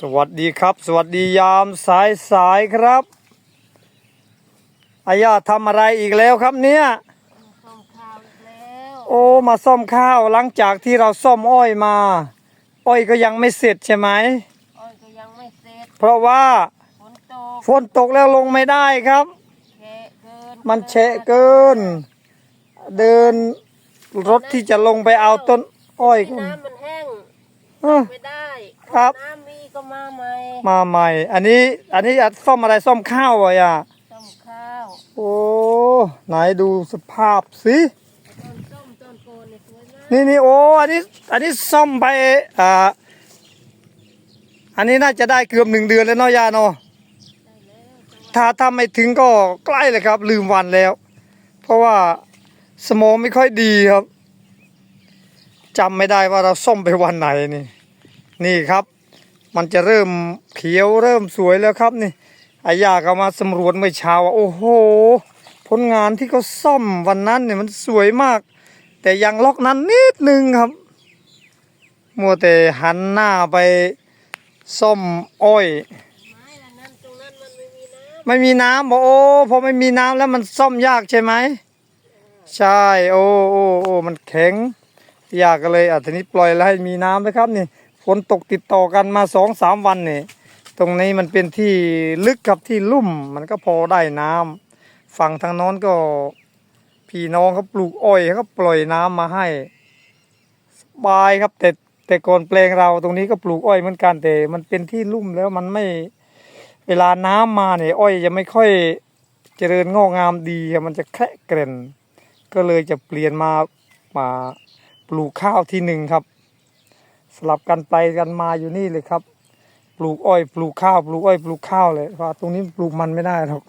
สวัสดีครับ สวัสดียามสายสายๆครับอายาทำอะไรอีกแล้วครับเนี่ยส้มข้าวอีกแล้วโอ้มาซ่อมข้าวหลังจากที่เราซ่อมอ้อยมา อ้อยก็ยังไม่เสร็จใช่ไหมอ้อยก็ยังไม่เสร็จ เพราะว่าฝนตกฝนตกแล้วลงไม่ได้ครับแฉะเกินมันแฉะเกิน เดินรถที่จะลงไปเอาต้นอ้อยก็น้ำมันแห้งเออไม่ได้ครับน้ำมี ก็มาใหม่มาใหม่ อันนี้อันนี้ซ่อมอะไรซ่อมข้าววะอะส้มข้าวโอ้ไหนดูสภาพสิต้นส้มต้นโกนเนี่ยสวยมากนี่นี่โอ้อันนี้อันนี้ซ่อมไปอ่าอันนี้น่าจะได้เกือบหนึ่งเดือนแล้วเนาะยาเนาะได้แล้วถ้าถ้าไม่ถึงก็ใกล้เลยครับ ลืมวันแล้ว เพราะว่าสมองไม่ค่อยดีครับจำไม่ได้ว่าเราซ่อมไปวันไหนนี่ นี่ครับ มันจะเริ่มเขียวเริ่มสวยแล้วครับนี่อายาก็มาสำรวจเมื่อเช้าว่าโอ้โห ผลงานที่เขาซ่อมวันนั้นเนี่ยมันสวยมาก แต่ยังล็อกนั้นนิดนึงครับ มัวแต่หันหน้าไปซ่อมอ้อยไม่มีน้ไม่มีน้ำบอกโอ้พอไม่มีน้ำแล้วมันซ่อมยากใช่ไหมใช่โอ้โอ้โอ้มันแข็ง ยากก็เลยอะทีนี้ปล่อยแล้วให้มีน้ำนะครับนี่ ฝนตกติดต่อกันมาสองสามวันนี่ตรงนี้มันเป็นที่ลึกกับที่ลุ่มมันก็พอได้น้ำฝั่งทางน้นก็พี่น้องเขาปลูกอ้อยเขาก็ปล่อยน้ำมาให้สบายครับแต่แต่ก่อนแปลงเราตรงนี้ก็ปลูกอ้อยเหมือนกันแต่ มันเป็นที่ลุ่มแล้วมันไม่เวลาน้ำมาเนี่ยอ้อยจะไม่ค่อยเจริญงอกงามดีมันจะแคระเกร่นก็เลยจะเปลี่ยนมามาปลูกข้าวที่หนึ่งครับ สลับกันไปกันมาอยู่นี่เลยครับ ปลูกอ้อย ปลูกข้าว ปลูกอ้อย ปลูกข้าวเลยเพราะตรงนี้ปลูกมันไม่ได้หรอก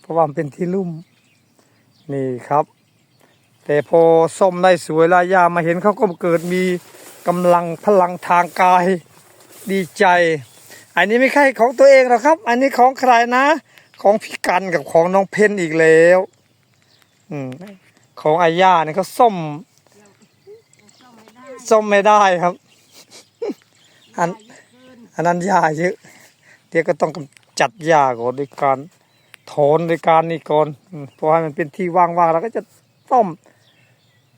เพราะว่ามันเป็นที่ลุ่ม นี่ครับ แต่พอส้มได้สวยลายามาเห็นเขาก็เกิดมีกำลังพลังทางกายดีใจ อันนี้ไม่ใช่ของตัวเองหรอกครับ อันนี้ของใครนะ ของพี่กันกับของน้องเพนอีกแล้วอืมของอาย่าเนี่ยเขาส้มส้มไม่ได้ครับ อันอันนั้นหญ้าเยอะเดี๋ยวก็ต้องกำจัดหญ้าก่อนด้วยการถอนด้วยการนี่ก่อนเพราะให้มันเป็นที่ว่างๆเราก็จะต้ม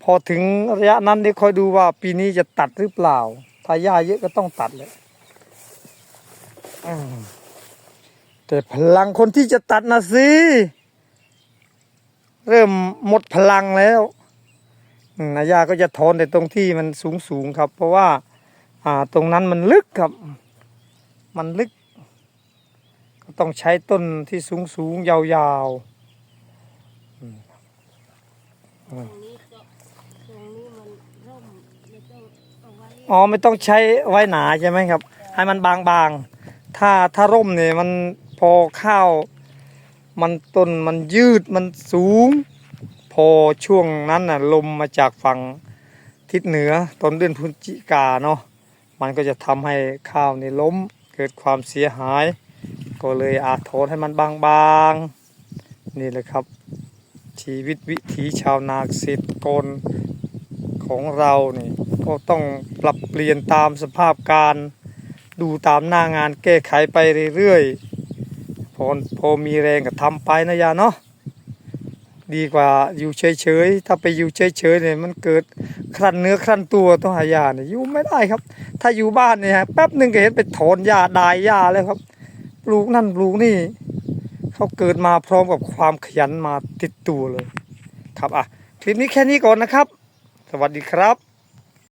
พอถึงระยะนั้นเดี๋ยวคอยดูว่าปีนี้จะตัดหรือเปล่า ถ้าหญ้าเยอะก็ต้องตัดเลยแต่พลังคนที่จะตัดนะสิเริ่มหมดพลังแล้วนายาก็จะถอนแต่ตรงที่มันสูงๆครับ เพราะว่า อ่าตรงนั้นมันลึกครับ มันลึก ก็ต้องใช้ต้นที่สูงสูงๆยาวตรงนี้ก็ตรงนี้มันร่มไม่ต้องเอาไว้ๆอ๋อไม่ต้องใช้ไว้หนาใช่ไหมครับ ให้มันบางๆ ถ้าถ้าร่มเนี่ยมันพอข้าว มันต้นมันยืดมันสูง พอช่วงนั้นน่ะลมมาจากฝั่งทิศเหนือต้นเดือนพฤศจิกาเนาะ มันก็จะทำให้ข้าวนี่ล้มเกิดความเสียหาย ก็เลยอาจโทนให้มันบางๆ นี่แหละครับ ชีวิตวิถีชาวนาเกษตรกรของเรานี่ก็ต้องปรับเปลี่ยนตามสภาพการดูตามหน้างานแก้ไขไปเรื่อยๆพอพอมีแรงก็ทำไปนะยาเนาะ ดีกว่าอยู่เฉยๆถ้าไปอยู่เฉยๆเนี่ยมันเกิดครั่นเนื้อครั่นตัวต้องหายาเนี่ยอยู่ไม่ได้ครับ ถ้าอยู่บ้านเนี่ยแป๊บหนึ่งก็เห็นไปถอนหญ้าดายหญ้าแล้วครับ ปลูกนั่นปลูกนี่ เขาเกิดมาพร้อมกับความขยันมาติดตัวเลย ครับอะคลิปนี้แค่นี้ก่อนนะครับ สวัสดีครับ